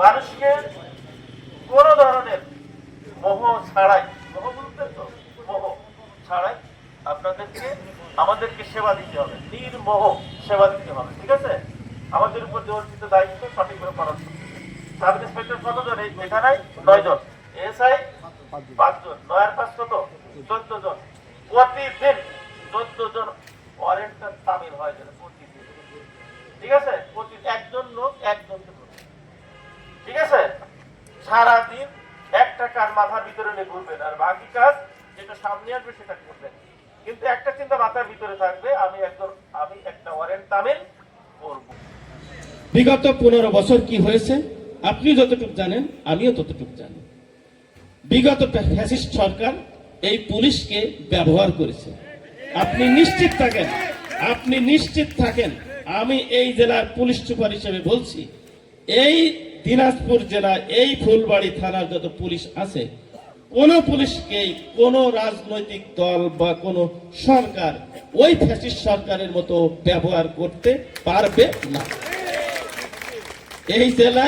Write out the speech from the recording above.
মানুষকে কোন ধরনের মোহ ছাড়াই, মোহ তো মোহ ছাড়াই আপনাদেরকে, আমাদেরকে সেবা দিতে হবে, নির্মোহ সেবা দিতে হবে, ঠিক আছে? আমাদের উপর যে অর্পিত দায়িত্ব সঠিকভাবে পালন করতে। সাব ইন্সপেক্টর কতজন? নয় জন এসআই পাঁচজন। নয়ের পাঁচ কত? চোদ্দ জন প্রতিদিন চোদ্দ জন ওয়ারেন্টার সামিল হয় যেন ঠিক আছে? একজন লোক ঠিক আছে? সারাদিন একটা কাজ মাথার ভিতরে নিয়ে ঘুরবেন আর বাকি কাজ যেটা সামনে আসবে সেটা করবেন। কিন্তু একটা চিন্তা মাথার ভিতরে থাকবে, আমি একজন, আমি একটা ওয়ারেন্ট তামিল করব। বিগত পনেরো বছর কি হয়েছে? আপনি যতটুকু জানেন, আমিও ততটুকু জানি। বিগত ফ্যাসিস্ট সরকার এই পুলিশকে ব্যবহার করেছে। আপনি নিশ্চিত থাকেন, আপনি নিশ্চিত থাকেন, আমি এই জেলার পুলিশ সুপার হিসেবে বলছি, এই দিনাজপুর জেলা, এই ফুলবাড়ি থানার যত পুলিশ আছে, কোন পুলিশকেই কোন রাজনৈতিক দল বা কোন সরকার ওই ফ্যাসিস্ট সরকারের মতো ব্যবহার করতে পারবে না। এই জেলায়